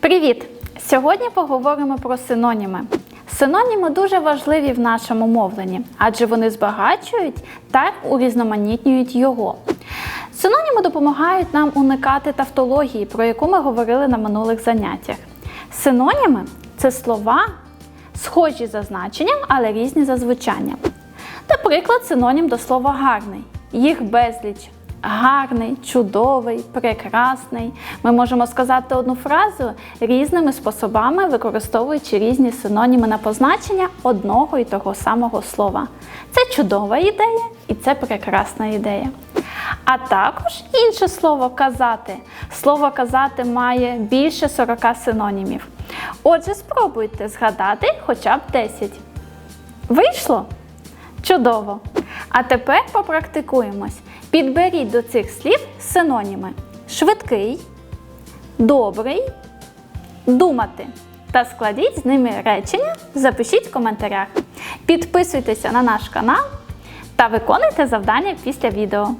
Привіт! Сьогодні поговоримо про синоніми. Синоніми дуже важливі в нашому мовленні, адже вони збагачують та урізноманітнюють його. Синоніми допомагають нам уникати тавтології, про яку ми говорили на минулих заняттях. Синоніми це слова, схожі за значенням, але різні за звучанням. Наприклад, синонім до слова гарний. Їх безліч. Гарний, чудовий, прекрасний. Ми можемо сказати одну фразу різними способами, використовуючи різні синоніми на позначення одного і того самого слова. Це чудова ідея і це прекрасна ідея. А також інше слово казати. Слово казати має більше 40 синонімів. Отже, спробуйте згадати хоча б 10. Вийшло? Чудово! А тепер попрактикуємось. Підберіть до цих слів синоніми: швидкий, добрий, думати. Та складіть з ними речення, запишіть в коментарях. Підписуйтеся на наш канал та виконуйте завдання після відео.